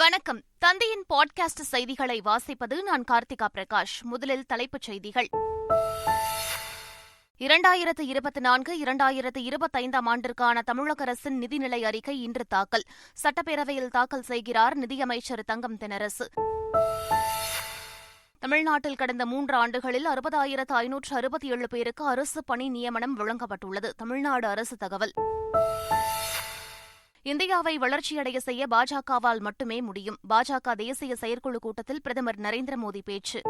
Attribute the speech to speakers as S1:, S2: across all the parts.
S1: வணக்கம் தந்தையின் பாட்காஸ்ட் செய்திகளை வாசிப்பது நான் கார்த்திகா பிரகாஷ் முதலில் தலைப்புச் செய்திகள் இரண்டாயிரத்து இருபத்தி நான்கு இரண்டாயிரத்து இருபத்தைந்தாம் ஆண்டிற்கான தமிழக அரசின் நிதிநிலை அறிக்கை இன்று தாக்கல் சட்டப்பேரவையில் தாக்கல் செய்கிறார் நிதியமைச்சர் தங்கம் தெனரசு தமிழ்நாட்டில் கடந்த மூன்று ஆண்டுகளில் அறுபதாயிரத்து ஐநூற்று அறுபத்தி ஏழு பேருக்கு அரசு பணி நியமனம் வழங்கப்பட்டுள்ளது தமிழ்நாடு அரசு தகவல் இந்தியாவை வளர்ச்சியடைய செய்ய பாஜகவால் மட்டுமே முடியும் பாஜக தேசிய செயற்குழு கூட்டத்தில் பிரதமர் நரேந்திர மோடி பேச்சு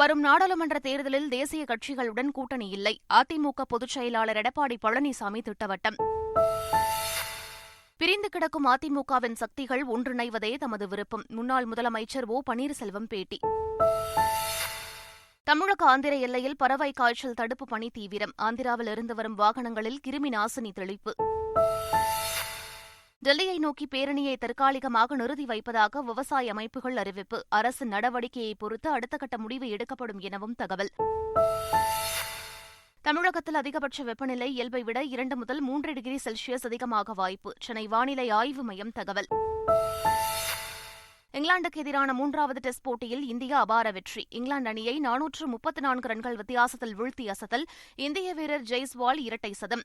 S1: வரும் நாடாளுமன்ற தேர்தலில் தேசிய கட்சிகளுடன் கூட்டணி இல்லை அதிமுக பொதுச் செயலாளர் எடப்பாடி பழனிசாமி திட்டவட்டம் பிரிந்து கிடக்கும் அதிமுகவின் சக்திகள் ஒன்றிணைவதே தமது விருப்பம் முன்னாள் முதலமைச்சர் ஓ பன்னீர்செல்வம் பேட்டி தமிழக ஆந்திர எல்லையில் பறவை காய்ச்சல் தடுப்பு பணி தீவிரம் ஆந்திராவில் இருந்து வரும் வாகனங்களில் கிருமி நாசினி தெளிப்பு டெல்லியை நோக்கி பேரணியை தற்காலிகமாக நிறுத்தி வைப்பதாக விவசாய அமைப்புகள் அறிவிப்பு அரசு நடவடிக்கையை பொறுத்து அடுத்த கட்ட முடிவு எடுக்கப்படும் எனவும் தகவல் தமிழகத்தில் அதிகபட்ச வெப்பநிலை இயல்பை விட இரண்டு முதல் மூன்று டிகிரி செல்சியஸ் அதிகமாக வாய்ப்பு சென்னை வானிலை ஆய்வு மையம் தகவல் இங்கிலாந்துக்கு எதிரான மூன்றாவது டெஸ்ட் போட்டியில் இந்தியா அபார வெற்றி இங்கிலாந்து அணியை நானூற்று முப்பத்தி நான்கு ரன்கள் வித்தியாசத்தில் வீழ்த்தி அசத்தல் இந்திய வீரர் ஜெய்ஸ்வால் இரட்டை சதம்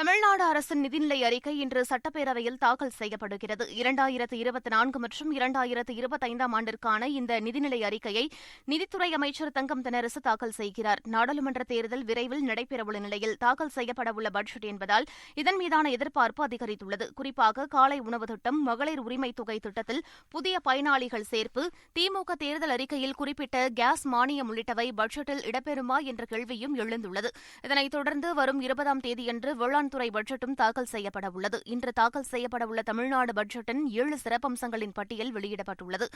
S1: தமிழ்நாடு அரசின் நிதிநிலை அறிக்கை இன்று சட்டப்பேரவையில் தாக்கல் செய்யப்படுகிறது இரண்டாயிரத்து இருபத்தி நான்கு மற்றும் இரண்டாயிரத்து இருபத்தைந்தாம் ஆண்டிற்கான இந்த நிதிநிலை அறிக்கையை நிதித்துறை அமைச்சர் தங்கம் தென்னரசு தாக்கல் செய்கிறார் நாடாளுமன்ற தேர்தல் விரைவில் நடைபெறவுள்ள நிலையில் தாக்கல் செய்யப்படவுள்ள பட்ஜெட் என்பதால் இதன் மீதான எதிர்பார்ப்பு அதிகரித்துள்ளது குறிப்பாக காலை உணவு திட்டம் மகளிர் உரிமை தொகை திட்டத்தில் புதிய பயனாளிகள் சேர்ப்பு திமுக தேர்தல் அறிக்கையில் குறிப்பிட்ட கேஸ் மானியம் உள்ளிட்டவை பட்ஜெட்டில் இடம்பெறுமா என்ற கேள்வியும் எழுந்துள்ளது இதனைத் தொடர்ந்து வரும் இருபதாம் தேதியன்று வேளாண் வேளாண்துறை பட்ஜெட்டும் தாக்கல் செய்யப்படவுள்ளது இன்று தாக்கல் செய்யப்படவுள்ள தமிழ்நாடு பட்ஜெட்டின் ஏழு சிறப்பம்சங்களின் பட்டியல் வெளியிடப்பட்டுள்ளது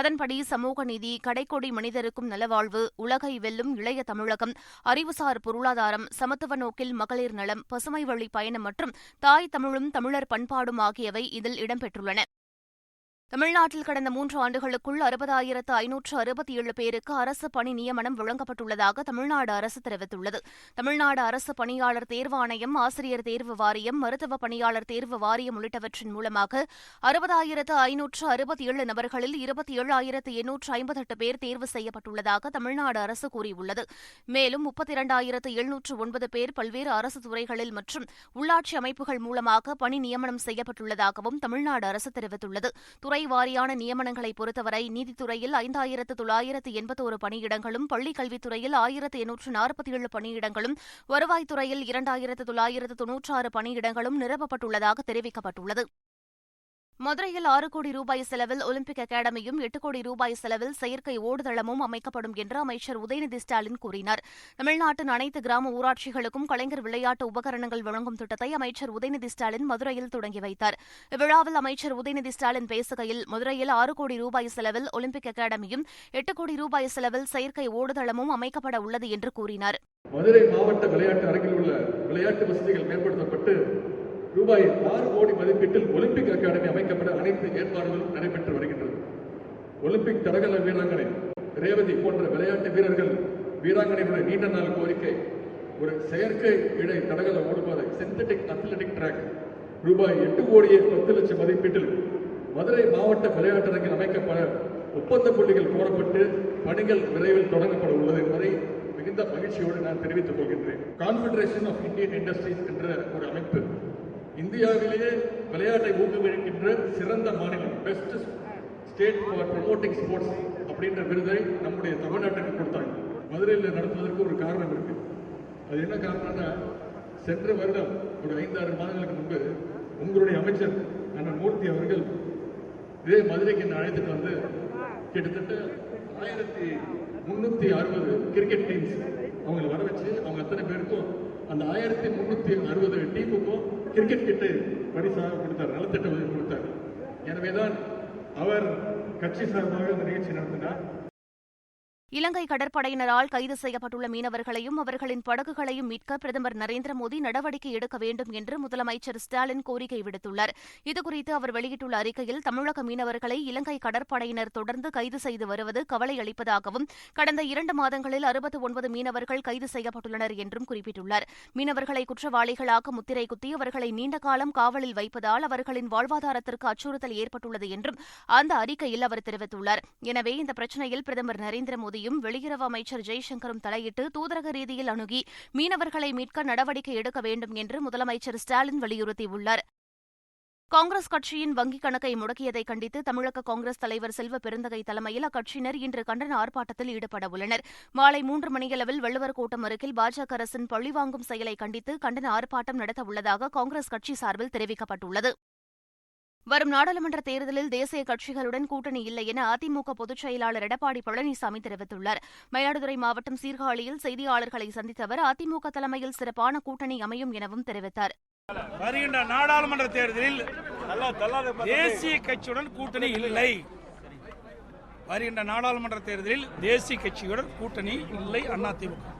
S1: அதன்படி சமூக நீதி கடைக்கோடி மனிதருக்கும் நலவாழ்வு உலகை வெல்லும் இளைய தமிழகம் அறிவுசார் பொருளாதாரம் சமத்துவ நோக்கில் மகளிர் நலம் பசுமை வழி பயணம் மற்றும் தாய் தமிழும் தமிழர் பண்பாடும் ஆகியவை இதில் இடம்பெற்றுள்ளன தமிழ்நாட்டில் கடந்த மூன்று ஆண்டுகளுக்குள் அறுபதாயிரத்து ஐநூற்று அறுபத்தி ஏழு பேருக்கு அரசு பணி நியமனம் வழங்கப்பட்டுள்ளதாக தமிழ்நாடு அரசு தெரிவித்துள்ளது தமிழ்நாடு அரசு பணியாளர் தேர்வாணையம் ஆசிரியர் தேர்வு வாரியம் மருத்துவ பணியாளர் தேர்வு வாரியம் உள்ளிட்டவற்றின் மூலமாக அறுபதாயிரத்து ஐநூற்று அறுபத்தி ஏழு நபர்களில் இருபத்தி ஏழாயிரத்து எண்ணூற்று ஐம்பத்தெட்டு பேர் தேர்வு செய்யப்பட்டுள்ளதாக தமிழ்நாடு அரசு கூறியுள்ளது மேலும் முப்பத்தி இரண்டாயிரத்து எழுநூற்று ஒன்பது பேர் பல்வேறு அரசு துறைகளில் மற்றும் உள்ளாட்சி அமைப்புகள் மூலமாக பணி நியமனம் செய்யப்பட்டுள்ளதாகவும் தமிழ்நாடு அரசு தெரிவித்துள்ளது துறை வாரியான நியமனங்களை பொறுத்தவரை நீதித்துறையில் ஐந்தாயிரத்து தொள்ளாயிரத்து எண்பத்தோரு பணியிடங்களும் பள்ளிக்கல்வித்துறையில் கல்வித்துறையில் ஆயிரத்து எண்ணூற்று நாற்பத்தி ஏழு பணியிடங்களும் வருவாய்த்துறையில் இரண்டாயிரத்து தொள்ளாயிரத்து தொன்னூற்றாறு பணியிடங்களும் நிரப்பப்பட்டுள்ளதாக தெரிவிக்கப்பட்டுள்ளது மதுரையில் ஆறு கோடி ரூபாய் செலவில் ஒலிம்பிக் அகாடமியும் எட்டு கோடி ரூபாய் செலவில் செயற்கை ஓடுதளமும் அமைக்கப்படும் என்று அமைச்சர் உதயநிதி ஸ்டாலின் கூறினார் தமிழ்நாட்டின் அனைத்து கிராம ஊராட்சிகளுக்கும் கலைஞர் விளையாட்டு உபகரணங்கள் வழங்கும் திட்டத்தை அமைச்சர் உதயநிதி ஸ்டாலின் மதுரையில் தொடங்கி வைத்தார் இவ்விழாவில் அமைச்சர் உதயநிதி ஸ்டாலின் பேசுகையில் மதுரையில் ஆறு கோடி ரூபாய் செலவில் ஒலிம்பிக் அகாடமியும் எட்டு கோடி ரூபாய் செலவில் செயற்கை ஓடுதளமும் அமைக்கப்பட உள்ளது என்று கூறினார்
S2: மதுரை மாவட்ட விளையாட்டு அரங்கில் உள்ள விளையாட்டு வசதிகள் மேம்படுத்தப்பட்டு ரூபாய் ஆறு கோடி மதிப்பீட்டில் ஒலிம்பிக் அகாடமி அமைக்கப்பட அனைத்து ஏற்பாடுகளும் நடைபெற்று வருகின்றன ஒலிம்பிக் தடகள வீராங்கனை ரேவதி போன்ற விளையாட்டு வீரர்கள் வீராங்கனை நீண்ட நாள் கோரிக்கை ஒரு செயற்கை இடை தடகள ஓடுபாதை சிந்தட்டிக் அத்லெட்டிக் டிராக் ரூபாய் எட்டு கோடியே பத்து லட்சம் மதிப்பீட்டில் மதுரை மாவட்ட விளையாட்டரங்கில் அமைக்கப்பட ஒப்பந்த புள்ளிகள் கோரப்பட்டு பணிகள் விரைவில் தொடங்கப்பட உள்ளது என்பதை மிகுந்த மகிழ்ச்சியோடு நான் தெரிவித்துக் கொள்கின்றேன் கான்பெடரேஷன் ஆஃப் இந்தியன் இண்டஸ்ட்ரீஸ் என்ற ஒரு அமைப்பு இந்தியாவிலேயே விளையாட்டை ஊக்குவிக்கின்ற சிறந்த மாநிலம் best state for promoting sports அப்படின்ற விருதை நம்முடைய தமிழ்நாட்டுக்கு கொடுத்தாங்க மதுரையில் நடத்துவதற்கு ஒரு காரணம் இருக்கு அது என்ன காரணம்னா சென்ற வருடம் ஒரு ஐந்தாறு மாதங்களுக்கு முன்பு உங்களுடைய அமைச்சர் அண்ணன் மூர்த்தி அவர்கள் இதே மதுரைக்கு என்னை அழைத்துட்டு வந்து கிட்டத்தட்ட ஆயிரத்தி முன்னூத்தி அறுபது கிரிக்கெட் டீம்ஸ் அவங்களை வர வச்சு அவங்க அத்தனை பேருக்கும் அந்த ஆயிரத்தி முன்னூத்தி அறுபது டீமுக்கும் கிரிக்கெட் கிட்டு பரிசாக கொடுத்தார் நலத்திட்ட உதவி கொடுத்தார் எனவேதான் அவர் கட்சி சார்பாக அந்த நிகழ்ச்சி நடத்தினார்
S1: இலங்கை கடற்படையினரால் கைது செய்யப்பட்டுள்ள மீனவர்களையும் அவர்களின் படகுகளையும் மீட்க பிரதமர் நரேந்திர மோடி நடவடிக்கை எடுக்க வேண்டும் என்று முதலமைச்சர் ஸ்டாலின் கோரிக்கை விடுத்துள்ளார் இதுகுறித்து அவர் வெளியிட்டுள்ள அறிக்கையில் தமிழக மீனவர்களை இலங்கை கடற்படையினர் தொடர்ந்து கைது செய்து வருவது கவலை அளிப்பதாகவும் கடந்த இரண்டு மாதங்களில் அறுபத்து ஒன்பது மீனவர்கள் கைது செய்யப்பட்டுள்ளனர் என்றும் குறிப்பிட்டுள்ளார் மீனவர்களை குற்றவாளிகளாக முத்திரை குத்தி அவர்களை நீண்டகாலம் காவலில் வைப்பதால் அவர்களின் வாழ்வாதாரத்திற்கு அச்சுறுத்தல் ஏற்பட்டுள்ளது என்றும் அந்த அறிக்கையில் அவர் தெரிவித்துள்ளார் எனவே இந்த பிரச்சினையில் பிரதமர் நரேந்திர மோடி பகுதியும் வெளியுறவு அமைச்சர் ஜெய்சங்கரும் தலையிட்டு தூதரக ரீதியில் அணுகி மீனவர்களை மீட்க நடவடிக்கை எடுக்க வேண்டும் என்று முதலமைச்சர் ஸ்டாலின் வலியுறுத்தியுள்ளார் காங்கிரஸ் கட்சியின் வங்கிக் கணக்கை முடக்கியதை கண்டித்து தமிழக காங்கிரஸ் தலைவர் செல்வ பெருந்தகை தலைமையில் அக்கட்சியினர் இன்று கண்டன ஆர்ப்பாட்டத்தில் ஈடுபட உள்ளனர் மாலை மூன்று மணியளவில் வள்ளுவர் கூட்டம் அருகில் பாஜக அரசின் பழிவாங்கும் செயலை கண்டித்து கண்டன ஆர்ப்பாட்டம் நடத்த உள்ளதாக காங்கிரஸ் கட்சி சார்பில் தெரிவிக்கப்பட்டுள்ளது வரும் நாடாளுமன்ற தேர்தலில் தேசிய கட்சிகளுடன் கூட்டணி இல்லை என அதிமுக பொதுச் செயலாளர் எடப்பாடி பழனிசாமி தெரிவித்துள்ளார் மயிலாடுதுறை மாவட்டம் சீர்காழியில் செய்தியாளர்களை சந்தித்த அவர் அதிமுக தலைமையில் சிறப்பான கூட்டணி அமையும் எனவும் தெரிவித்தார்
S3: வருகின்ற நாடாளுமன்ற தேர்தலில் தேசிய கட்சியுடன் கூட்டணி இல்லை வருகின்ற நாடாளுமன்ற தேர்தலில் தேசிய கட்சியுடன் கூட்டணி இல்லை அதிமுக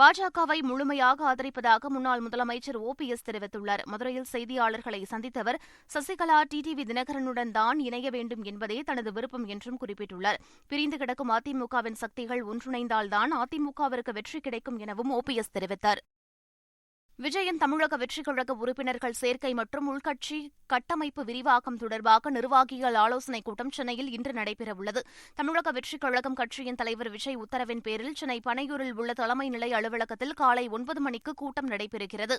S1: பாஜகவை முழுமையாக ஆதரிப்பதாக முன்னாள் முதலமைச்சர் ஓ பி எஸ் தெரிவித்துள்ளார் மதுரையில் செய்தியாளர்களை சந்தித்த அவர் சசிகலா டிடிவி தினகரனுடன் தான் இணைய வேண்டும் என்பதே தனது விருப்பம் என்றும் குறிப்பிட்டுள்ளார் பிரிந்து கிடக்கும் அதிமுகவின் சக்திகள் ஒன்றிணைந்தால்தான் அதிமுகவிற்கு வெற்றி கிடைக்கும் எனவும் ஓ பி எஸ் தெரிவித்தார் விஜயன் தமிழக வெற்றிக் கழக உறுப்பினர்கள் சேர்க்கை மற்றும் உள்கட்சி கட்டமைப்பு விரிவாக்கம் தொடர்பாக நிர்வாகிகள் ஆலோசனைக் கூட்டம் சென்னையில் இன்று நடைபெறவுள்ளது தமிழக வெற்றிக் கழகம் கட்சியின் தலைவர் விஜய் உத்தரவின் பேரில் சென்னை பனையூரில் உள்ள தலைமை நிலை அலுவலகத்தில் காலை ஒன்பது மணிக்கு கூட்டம் நடைபெறுகிறது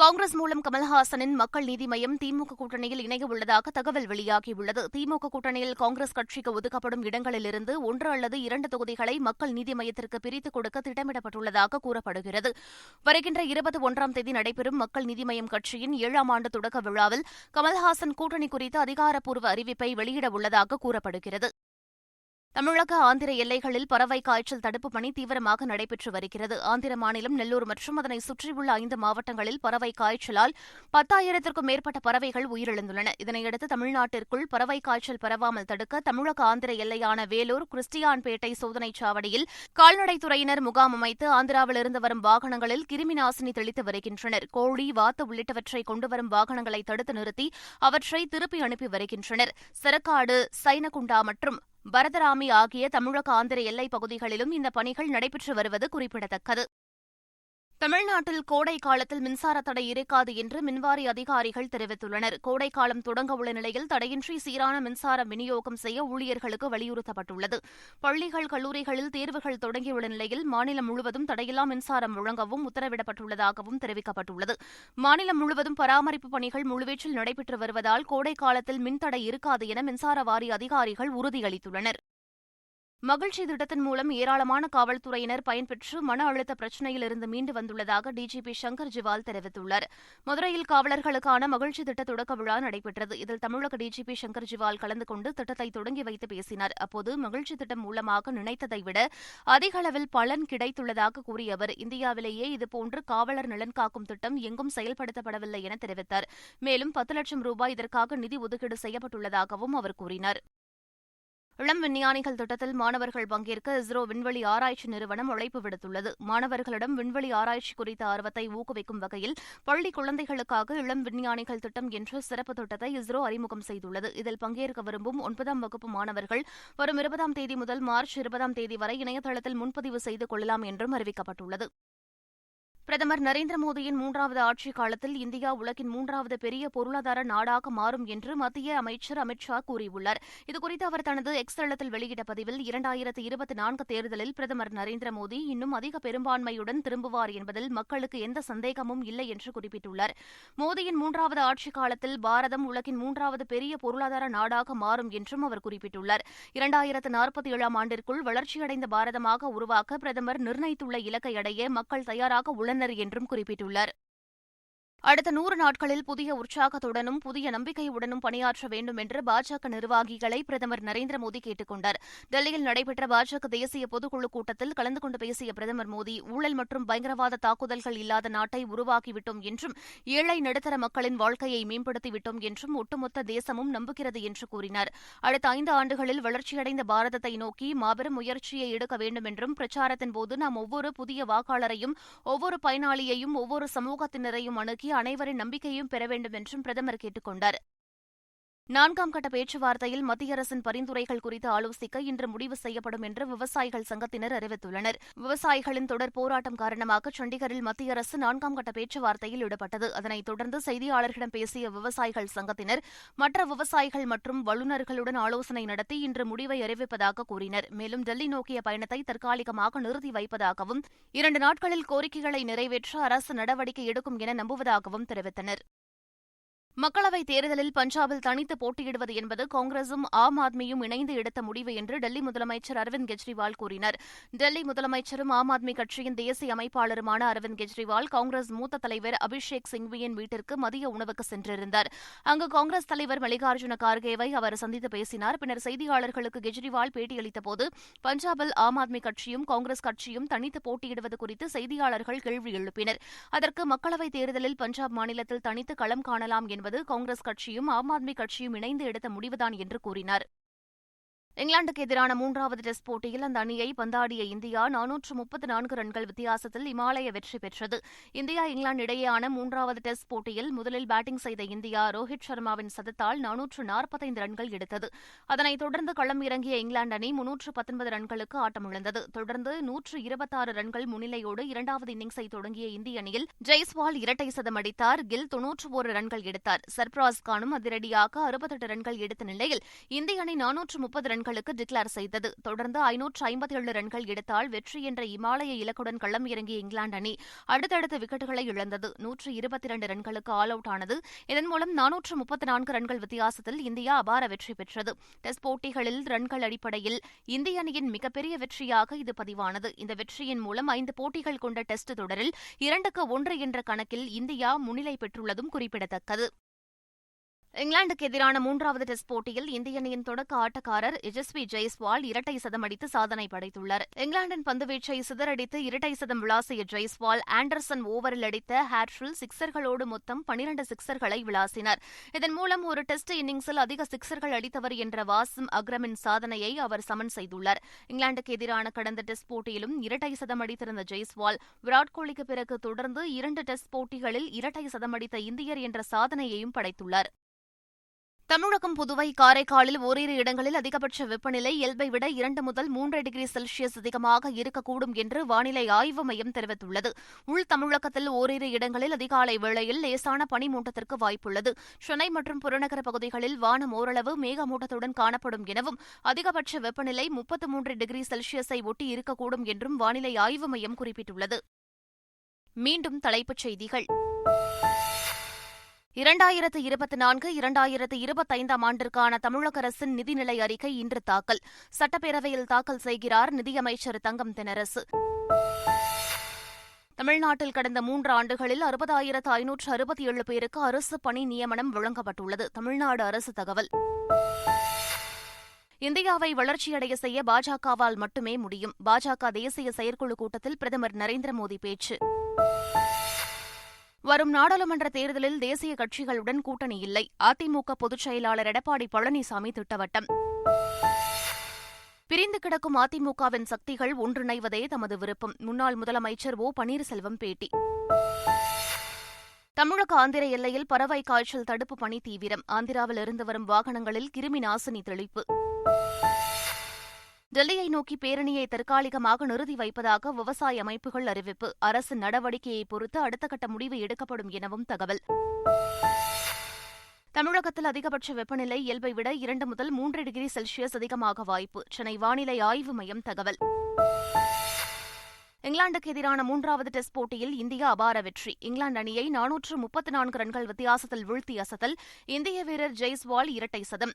S1: காங்கிரஸ் மூலம் கமல்ஹாசனின் மக்கள் நீதி மய்யம் திமுக கூட்டணியில் இணைய உள்ளதாக தகவல் வெளியாகியுள்ளது திமுக கூட்டணியில் காங்கிரஸ் கட்சிக்கு ஒதுக்கப்படும் இடங்களிலிருந்து ஒன்று அல்லது இரண்டு தொகுதிகளை மக்கள் நீதி மையத்திற்கு பிரித்துக் கொடுக்க திட்டமிடப்பட்டுள்ளதாக கூறப்படுகிறது வருகின்ற இருபத்தி ஒன்றாம் தேதி நடைபெறும் மக்கள் நீதி மய்யம் கட்சியின் ஏழாம் ஆண்டு தொடக்க விழாவில் கமல்ஹாசன் கூட்டணி குறித்து அதிகாரப்பூர்வ அறிவிப்பை வெளியிட உள்ளதாக கூறப்படுகிறது தமிழக ஆந்திர எல்லைகளில் பறவை காய்ச்சல் தடுப்பு பணி தீவிரமாக நடைபெற்று வருகிறது ஆந்திர மாநிலம் நெல்லூர் மற்றும் அதனை சுற்றியுள்ள ஐந்து மாவட்டங்களில் பறவை காய்ச்சலால் பத்தாயிரத்திற்கும் மேற்பட்ட பறவைகள் உயிரிழந்துள்ளன இதனையடுத்து தமிழ்நாட்டிற்குள் பறவை காய்ச்சல் பரவாமல் தடுக்க தமிழக ஆந்திர எல்லையான வேலூர் கிறிஸ்டியான்பேட்டை சோதனைச் சாவடியில் கால்நடைத்துறையினர் முகாம் அமைத்து ஆந்திராவிலிருந்து வரும் வாகனங்களில் கிருமி நாசினி தெளித்து வருகின்றனர் கோழி வாத்து உள்ளிட்டவற்றை கொண்டுவரும் வாகனங்களை தடுத்து நிறுத்தி அவற்றை திருப்பி அனுப்பி வருகின்றனர் செரக்காடு சைனகுண்டா மற்றும் பரதராமி ஆகிய தமிழக ஆந்திர எல்லைப் பகுதிகளிலும் இந்த பணிகள் நடைபெற்று வருவது குறிப்பிடத்தக்கது தமிழ்நாட்டில் கோடை காலத்தில் மின்சார தடை இருக்காது என்று மின்வாரி அதிகாரிகள் தெரிவித்துள்ளனர் கோடை காலம் தொடங்க உள்ள நிலையில் தடையின்றி சீரான மின்சாரம் விநியோகம் செய்ய ஊழியர்களுக்கு வலியுறுத்தப்பட்டுள்ளது பள்ளிகள் கல்லூரிகளில் தேர்வுகள் தொடங்கியுள்ள நிலையில் மாநிலம் முழுவதும் தடையில்லா மின்சாரம் வழங்கவும் உத்தரவிடப்பட்டுள்ளதாகவும் தெரிவிக்கப்பட்டுள்ளது மாநிலம் முழுவதும் பராமரிப்பு பணிகள் முழுவீச்சில் நடைபெற்று வருவதால் கோடை காலத்தில் மின்தடை இருக்காது என மின்சார வாரி அதிகாரிகள் உறுதியளித்துள்ளனர் மகிழ்ச்சி திட்டத்தின் மூலம் ஏராளமான காவல்துறையினர் பயன்பெற்று மன அழுத்த பிரச்சினையிலிருந்து மீண்டு வந்துள்ளதாக டிஜிபி சங்கர் ஜிவால் தெரிவித்துள்ளார் மதுரையில் காவலர்களுக்கான மகிழ்ச்சி திட்ட தொடக்க விழா நடைபெற்றது இதில் தமிழக டிஜிபி சங்கர் ஜிவால் கலந்து கொண்டு திட்டத்தை தொடங்கி வைத்து பேசினார் அப்போது மகிழ்ச்சி திட்டம் மூலமாக நினைத்ததை விட அதிக அளவில் பலன் கிடைத்துள்ளதாக கூறிய அவர் இந்தியாவிலேயே இதுபோன்று காவலர் நலன் காக்கும் திட்டம் எங்கும் செயல்படுத்தப்படவில்லை என தெரிவித்தார் மேலும் பத்து லட்சம் ரூபாய் இதற்காக நிதி ஒதுக்கீடு செய்யப்பட்டுள்ளதாகவும் அவர் கூறினார் இளம் விஞ்ஞானிகள் திட்டத்தில் மாணவர்கள் பங்கேற்க இஸ்ரோ விண்வெளி ஆராய்ச்சி நிறுவனம் அழைப்பு விடுத்துள்ளது மாணவர்களிடம் விண்வெளி ஆராய்ச்சி குறித்த ஆர்வத்தை ஊக்குவிக்கும் வகையில் பள்ளி குழந்தைகளுக்காக இளம் விஞ்ஞானிகள் திட்டம் என்ற சிறப்பு திட்டத்தை இஸ்ரோ அறிமுகம் செய்துள்ளது இதில் பங்கேற்க விரும்பும் ஒன்பதாம் வகுப்பு மாணவர்கள் வரும் இருபதாம் தேதி முதல் மார்ச் இருபதாம் தேதி வரை இணையதளத்தில் முன்பதிவு செய்து கொள்ளலாம் என்றும் அறிவிக்கப்பட்டுள்ளது பிரதமர் நரேந்திர மோடியின் மூன்றாவது ஆட்சி காலத்தில் இந்தியா உலகின் மூன்றாவது பெரிய பொருளாதார நாடாக மாறும் என்று மத்திய அமைச்சர் அமித் ஷா கூறியுள்ளார் இதுகுறித்து அவர் தனது எக்ஸ் தளத்தில் வெளியிட்ட பதிவில் இரண்டாயிரத்து இருபத்தி நான்கு தேர்தலில் பிரதமர் நரேந்திர மோடி இன்னும் அதிக பெரும்பான்மையுடன் திரும்புவார் என்பதில் மக்களுக்கு எந்த சந்தேகமும் இல்லை என்று குறிப்பிட்டுள்ளார் மோடியின் மூன்றாவது ஆட்சி காலத்தில் பாரதம் உலகின் மூன்றாவது பெரிய பொருளாதார நாடாக மாறும் என்றும் அவர் குறிப்பிட்டுள்ளார் இரண்டாயிரத்து நாற்பத்தி ஏழாம் ஆண்டிற்குள் வளர்ச்சியடைந்த பாரதமாக உருவாக்க பிரதமர் நிர்ணயித்துள்ள இலக்கை அடைய மக்கள் தயாராக உள்ளனர் பிரிவினர் என்றும் குறிப்பிட்டுள்ளார் அடுத்த நூறு நாட்களில் புதிய உற்சாகத்துடனும் புதிய நம்பிக்கையுடனும் பணியாற்ற வேண்டும் என்று பாஜக நிர்வாகிகளை பிரதமர் நரேந்திர மோடி கேட்டுக் கொண்டார் டெல்லியில் நடைபெற்ற பாஜக தேசிய பொதுக்குழு கூட்டத்தில் கலந்து கொண்டு பேசிய பிரதமர் மோடி ஊழல் மற்றும் பயங்கரவாத தாக்குதல்கள் இல்லாத நாட்டை உருவாக்கிவிட்டோம் என்றும் ஏழை நடுத்தர மக்களின் வாழ்க்கையை மேம்படுத்திவிட்டோம் என்றும் ஒட்டுமொத்த தேசமும் நம்புகிறது என்று கூறினார் அடுத்த ஐந்து ஆண்டுகளில் வளர்ச்சியடைந்த பாரதத்தை நோக்கி மாபெரும் முயற்சியை எடுக்க வேண்டும் என்றும் பிரச்சாரத்தின் போது நாம் ஒவ்வொரு புதிய வாக்காளரையும் ஒவ்வொரு பயனாளியையும் ஒவ்வொரு சமூகத்தினரையும் அணுகி அனைவரின் நம்பிக்கையும் பெற வேண்டும் என்றும் பிரதமர் கேட்டுக் கொண்டார் நான்காம் கட்ட பேச்சுவார்த்தையில் மத்திய அரசின் பரிந்துரைகள் குறித்து ஆலோசிக்க இன்று முடிவு செய்யப்படும் என்று விவசாயிகள் சங்கத்தினர் அறிவித்துள்ளனர் விவசாயிகளின் தொடர் போராட்டம் காரணமாக சண்டிகரில் மத்திய அரசு நான்காம் கட்ட பேச்சுவார்த்தையில் ஈடுபட்டது அதனைத் தொடர்ந்து செய்தியாளர்களிடம் பேசிய விவசாயிகள் சங்கத்தினர் மற்ற விவசாயிகள் மற்றும் வல்லுநர்களுடன் ஆலோசனை நடத்தி இன்று முடிவை அறிவிப்பதாக கூறினர் மேலும் டெல்லி நோக்கிய பயணத்தை தற்காலிகமாக நிறுத்தி வைப்பதாகவும் இரண்டு நாட்களில் கோரிக்கைகளை நிறைவேற்ற அரசு நடவடிக்கை எடுக்கும் என நம்புவதாகவும் தெரிவித்தனர் மக்களவைத் தேர்தலில் பஞ்சாபில் தனித்து போட்டியிடுவது என்பது காங்கிரசும் ஆம் ஆத்மியும் இணைந்து எடுத்த முடிவு என்று டெல்லி முதலமைச்சர் அரவிந்த் கெஜ்ரிவால் கூறினார் டெல்லி முதலமைச்சரும் ஆம் ஆத்மி கட்சியின் தேசிய அமைப்பாளருமான அரவிந்த் கெஜ்ரிவால் காங்கிரஸ் மூத்த தலைவர் அபிஷேக் சிங்வியின் வீட்டிற்கு மதிய உணவுக்கு சென்றிருந்தார் அங்கு காங்கிரஸ் தலைவர் மல்லிகார்ஜுன கார்கேவை அவர் சந்தித்து பேசினார் பின்னர் செய்தியாளர்களுக்கு கெஜ்ரிவால் பேட்டியளித்தபோது பஞ்சாபில் ஆம் ஆத்மி கட்சியும் காங்கிரஸ் கட்சியும் தனித்து போட்டியிடுவது குறித்து செய்தியாளர்கள் கேள்வி எழுப்பினர் அதற்கு மக்களவைத் தேர்தலில் பஞ்சாப் மாநிலத்தில் தனித்து களம் காணலாம் என்று என்பது காங்கிரஸ் கட்சியும் ஆம் ஆத்மி கட்சியும் இணைந்து எடுத்த முடிவுதான் என்று கூறினார் இங்கிலாந்துக்கு எதிரான மூன்றாவது டெஸ்ட் போட்டியில் அந்த அணியை பந்தாடிய இந்தியா நானூற்று முப்பத்து நான்கு ரன்கள் வித்தியாசத்தில் இமாலய வெற்றி பெற்றது இந்தியா இங்கிலாந்து இடையேயான மூன்றாவது டெஸ்ட் போட்டியில் முதலில் பேட்டிங் செய்த இந்தியா ரோஹித் சர்மாவின் சதத்தால் நானூற்று நாற்பத்தைந்து ரன்கள் எடுத்தது அதனைத் தொடர்ந்து களம் இறங்கிய இங்கிலாந்து அணி முன்னூற்று பத்தொன்பது ரன்களுக்கு ஆட்டமிழந்தது தொடர்ந்து நூற்று இருபத்தாறு ரன்கள் முன்னிலையோடு இரண்டாவது இன்னிங்ஸை தொடங்கிய இந்திய அணியில் ஜெய்ஸ்வால் இரட்டை சதம் அடித்தார் கில் தொன்னூற்று ஒரு ரன்கள் எடுத்தார் சர்பராஸ் கானும் அதிரடியாக அறுபத்தெட்டு ரன்கள் எடுத்த நிலையில் இந்திய அணி நானூற்று முப்பது ரன் ரன்களுக்கு டிக்ளேர் செய்தது தொடர்ந்து ஐநூற்று ஐம்பத்தி ஏழு ரன்கள் எடுத்தால் வெற்றி என்ற இமாலய இலக்குடன் களம் இறங்கிய இங்கிலாந்து அணி அடுத்தடுத்த விக்கெட்டுகளை இழந்தது நூற்று இருபத்தி இரண்டு ரன்களுக்கு ஆல் அவுட் ஆனது இதன் மூலம் நானூற்று முப்பத்தி நான்கு ரன்கள் வித்தியாசத்தில் இந்தியா அபார வெற்றி பெற்றது டெஸ்ட் போட்டிகளில் ரன்கள் அடிப்படையில் இந்திய அணியின் மிகப்பெரிய வெற்றியாக இது பதிவானது இந்த வெற்றியின் மூலம் ஐந்து போட்டிகள் கொண்ட டெஸ்ட் தொடரில் இரண்டுக்கு ஒன்று என்ற கணக்கில் இந்தியா முன்னிலை பெற்றுள்ளதும் குறிப்பிடத்தக்கது இங்கிலாந்துக்கு எதிரான மூன்றாவது டெஸ்ட் போட்டியில் இந்திய அணியின் தொடக்க ஆட்டக்காரர் யஜஸ்வி ஜெய்ஸ்வால் இரட்டை சதம் அடித்து சாதனை படைத்துள்ளார் இங்கிலாந்தின் பந்துவீச்சை சிதறடித்து இரட்டை சதம் விளாசிய ஜெய்ஸ்வால் ஆண்டர்சன் ஓவரில் அடித்த ஹேட்ரில் சிக்சர்களோடு மொத்தம் பனிரண்டு சிக்சர்களை விளாசினர் இதன் மூலம் ஒரு டெஸ்ட் இன்னிங்ஸில் அதிக சிக்சர்கள் அடித்தவர் என்ற வாசிம் அக்ரமின் சாதனையை அவர் சமன் செய்துள்ளார் இங்கிலாந்துக்கு எதிரான கடந்த டெஸ்ட் போட்டியிலும் இரட்டை சதம் அடித்திருந்த ஜெய்ஸ்வால் விராட் கோலிக்கு பிறகு தொடர்ந்து இரண்டு டெஸ்ட் போட்டிகளில் இரட்டை சதம் அடித்த இந்தியர் என்ற சாதனையையும் படைத்துள்ளார் தமிழகம் புதுவை காரைக்காலில் ஓரிரு இடங்களில் அதிகபட்ச வெப்பநிலை இயல்பை விட இரண்டு முதல் மூன்று டிகிரி செல்சியஸ் அதிகமாக இருக்கக்கூடும் என்று வானிலை ஆய்வு மையம் தெரிவித்துள்ளது உள் தமிழகத்தில் ஓரிரு இடங்களில் அதிகாலை வேளையில் லேசான பனிமூட்டத்திற்கு வாய்ப்புள்ளது சென்னை மற்றும் புறநகர பகுதிகளில் வானம் ஓரளவு மேகமூட்டத்துடன் காணப்படும் எனவும் அதிகபட்ச வெப்பநிலை முப்பத்து மூன்று டிகிரி செல்சியஸை ஒட்டி இருக்கக்கூடும் என்றும் வானிலை ஆய்வு மையம் குறிப்பிட்டுள்ளது மீண்டும் தலைப்புச் செய்திகள் இரண்டாயிரத்து இருபத்தி நான்கு இரண்டாயிரத்து இருபத்தைந்தாம் ஆண்டிற்கான தமிழக அரசின் நிதிநிலை அறிக்கை இன்று தாக்கல் சட்டப்பேரவையில் தாக்கல் செய்கிறார் நிதியமைச்சர் தங்கம் தெனரசு தமிழ்நாட்டில் கடந்த மூன்று ஆண்டுகளில் அறுபதாயிரத்து ஐநூற்று அறுபத்தி ஏழு பேருக்கு அரசு பணி நியமனம் வழங்கப்பட்டுள்ளது தமிழ்நாடு அரசு தகவல் இந்தியாவை வளர்ச்சியடைய செய்ய பாஜகவால் மட்டுமே முடியும் பாஜக தேசிய செயற்குழு கூட்டத்தில் பிரதமர் நரேந்திர மோடி பேச்சு வரும் நாடாளுமன்ற தேர்தலில் தேசிய கட்சிகளுடன் கூட்டணி இல்லை அதிமுக பொதுச் செயலாளர் எடப்பாடி பழனிசாமி திட்டவட்டம் பிரிந்து கிடக்கும் அதிமுகவின் சக்திகள் ஒன்றிணைவதே தமது விருப்பம் முன்னாள் முதலமைச்சர் ஓ பன்னீர்செல்வம் பேட்டி தமிழக ஆந்திர எல்லையில் பறவை காய்ச்சல் தடுப்பு பணி தீவிரம் ஆந்திராவில் இருந்து வரும் வாகனங்களில் கிருமி நாசினி தெளிப்பு டெல்லியை நோக்கி பேரணியை தற்காலிகமாக நிறுத்தி வைப்பதாக விவசாய அமைப்புகள் அறிவிப்பு அரசு நடவடிக்கையை பொறுத்து அடுத்த கட்ட முடிவு எடுக்கப்படும் எனவும் தகவல் தமிழகத்தில் அதிகபட்ச வெப்பநிலை இயல்பை விட இரண்டு முதல் மூன்று டிகிரி செல்சியஸ் அதிகமாக வாய்ப்பு சென்னை வானிலை ஆய்வு மையம் தகவல் இங்கிலாந்துக்கு எதிரான மூன்றாவது டெஸ்ட் போட்டியில் இந்தியா அபார வெற்றி இங்கிலாந்து அணியை நானூற்று முப்பத்து நான்கு ரன்கள் வித்தியாசத்தில் வீழ்த்தி அசத்தல் இந்திய வீரர் ஜெய்ஸ்வால் இரட்டை சதம்